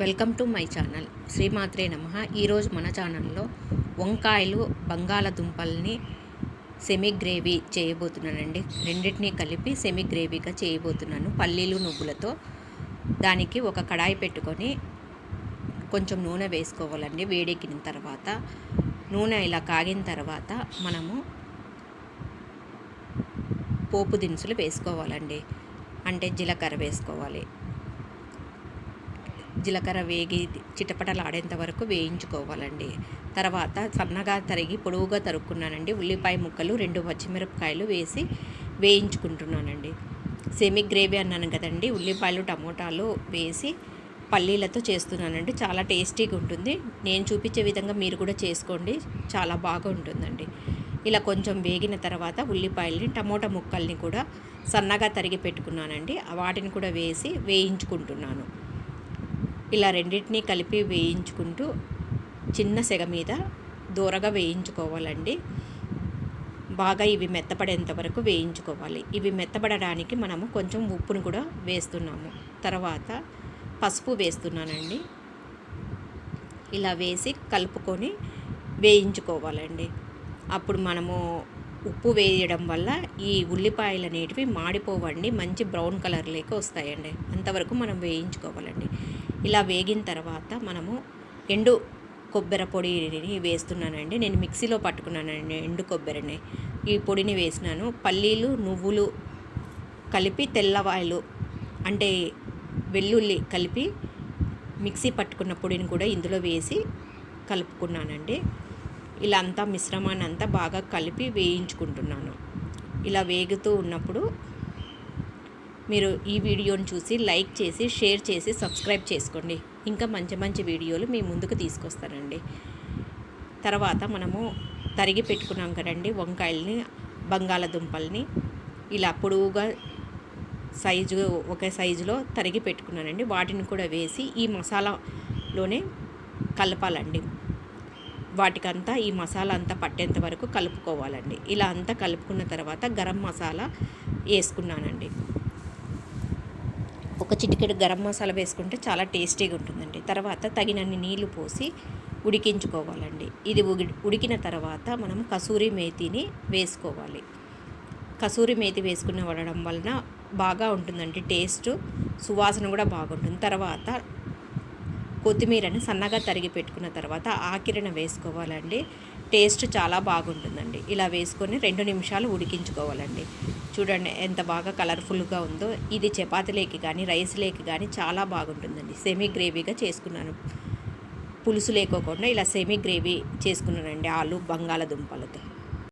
Welcome to my channel. శ్రీమాత్రే నమ. ఈరోజు మన ఛానల్లో వంకాయలు బంగాళదుంపల్ని సెమీ గ్రేవీ చేయబోతున్నానండి. రెండింటినీ కలిపి సెమీ గ్రేవీగా చేయబోతున్నాను. పల్లీలు నువ్వులతో దానికి ఒక కడాయి పెట్టుకొని కొంచెం నూనె వేసుకోవాలండి. వేడెక్కిన తర్వాత నూనె ఇలా కాగిన తర్వాత మనము పోపు దినుసులు వేసుకోవాలండి. అంటే జీలకర్ర వేసుకోవాలి. జీలకర్ర వేగి చిటపటలాడేంత వరకు వేయించుకోవాలండి. తర్వాత సన్నగా తరిగి పొడవుగా తరుక్కున్నానండి. ఉల్లిపాయ ముక్కలు రెండు పచ్చిమిరపకాయలు వేసి వేయించుకుంటున్నానండి. సెమీ గ్రేవీ అన్నాను కదండి. ఉల్లిపాయలు టమోటాలు వేసి పల్లీలతో చేస్తున్నానండి. చాలా టేస్టీగా ఉంటుంది. నేను చూపించే విధంగా మీరు కూడా చేసుకోండి. చాలా బాగా ఉంటుందండి. ఇలా కొంచెం వేగిన తర్వాత ఉల్లిపాయలని టమోటా ముక్కల్ని కూడా సన్నగా తరిగి పెట్టుకున్నానండి. వాటిని కూడా వేసి వేయించుకుంటున్నాను. ఇలా రెండింటినీ కలిపి వేయించుకుంటూ చిన్న సెగ మీద దూరగా వేయించుకోవాలండి. బాగా ఇవి మెత్తపడేంత వరకు వేయించుకోవాలి. ఇవి మెత్తపడడానికి మనము కొంచెం ఉప్పును కూడా వేస్తున్నాము. తర్వాత పసుపు వేస్తున్నానండి. ఇలా వేసి కలుపుకొని వేయించుకోవాలండి. అప్పుడు మనము ఉప్పు వేయడం వల్ల ఈ ఉల్లిపాయలు అనేటివి మాడిపోవండి. మంచి బ్రౌన్ కలర్ లేక వస్తాయండి. అంతవరకు మనం వేయించుకోవాలండి. ఇలా వేగిన తర్వాత మనము ఎండు కొబ్బరి పొడిని వేస్తున్నానండి. నేను మిక్సీలో పట్టుకున్నానండి ఎండు కొబ్బరిని. ఈ పొడిని వేసినాను. పల్లీలు నువ్వులు కలిపి తెల్లవాయలు అంటే వెల్లుల్లి కలిపి మిక్సీ పట్టుకున్న పొడిని కూడా ఇందులో వేసి కలుపుకున్నానండి. ఇలా అంతా మిశ్రమాన్ని అంతా బాగా కలిపి వేయించుకుంటున్నాను. ఇలా వేగుతూ ఉన్నప్పుడు మీరు ఈ వీడియోని చూసి లైక్ చేసి షేర్ చేసి సబ్స్క్రైబ్ చేసుకోండి. ఇంకా మంచి మంచి వీడియోలు మీ ముందుకు తీసుకొస్తానండి. తర్వాత మనము తరిగి పెట్టుకున్నాం కదండి వంకాయల్ని బంగాళదుంపల్ని. ఇలా పొడవుగా సైజు ఒకే సైజులో తరిగి పెట్టుకున్నానండి. వాటిని కూడా వేసి ఈ మసాలాలోనే కలపాలండి. వాటికంతా ఈ మసాలా అంతా పట్టేంత వరకు కలుపుకోవాలండి. ఇలా అంతా కలుపుకున్న తర్వాత గరం మసాలా వేసుకున్నానండి. ఒక చిటికెడు గరం మసాలా వేసుకుంటే చాలా టేస్టీగా ఉంటుందండి. తర్వాత తగినన్ని నీళ్ళు పోసి ఉడికించుకోవాలండి. ఇది ఉడికిన తర్వాత మనం కసూరి మేతిని వేసుకోవాలి. కసూరి మేతి వేసుకున్న వడడం వలన బాగా ఉంటుందండి టేస్ట్. సువాసన కూడా బాగుంటుంది. తర్వాత కొత్తిమీరని సన్నగా తరిగి పెట్టుకున్న తర్వాత ఆకిరణ వేసుకోవాలండి. టేస్ట్ చాలా బాగుంటుందండి. ఇలా వేసుకొని రెండు నిమిషాలు ఉడికించుకోవాలండి. చూడండి ఎంత బాగా కలర్ఫుల్గా ఉందో. ఇది చపాతీలేకి కానీ రైస్ లేకి కానీ చాలా బాగుంటుందండి. సెమీ గ్రేవీగా చేసుకున్నాను. పులుసు లేకోకుండా ఇలా సెమీ గ్రేవీ చేసుకున్నానండి. ఆలు బంగాళదుంపలతో.